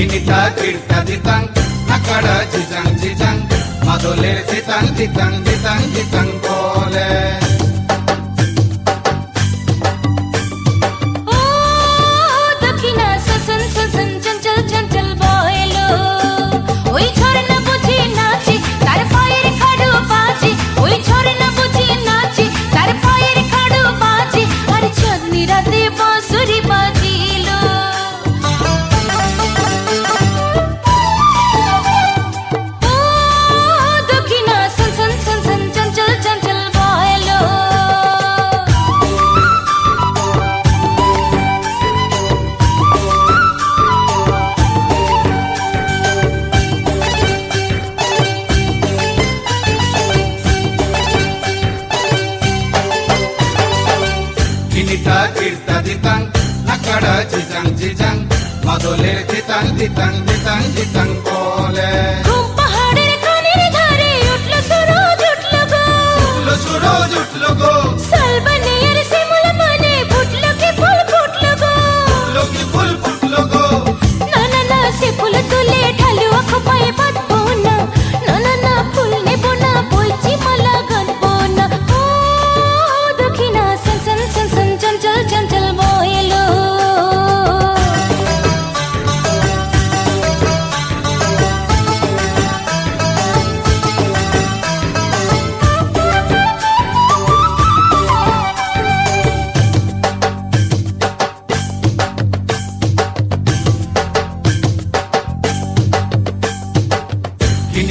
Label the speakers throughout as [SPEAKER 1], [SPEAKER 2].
[SPEAKER 1] চিনিতা চিরতা জিতাং আকাড়া জিজাং জিজাং মাদলের জিতাং জিতাং জিতাং জিতাং বলে নিতা তীর্তা দিতাং নাকাড়া জিজাং জিজাং মদলের দিতাং দিতাং দিতাং দিতাং বলে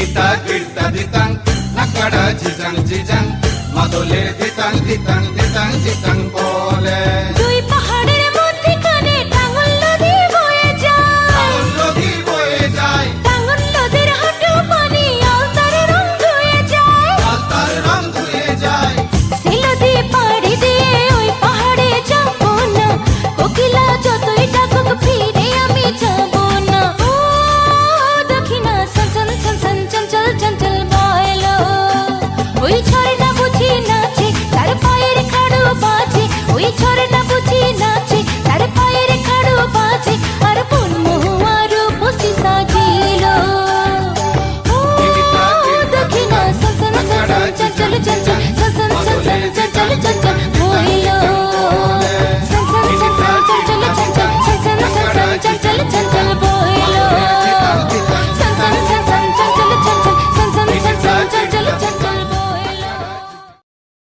[SPEAKER 1] গীতা কীর্তা দিতাং নাকড়া ঝিজাং ঝিজাং মাদলের
[SPEAKER 2] দিতাং দিতাং চঞ্চল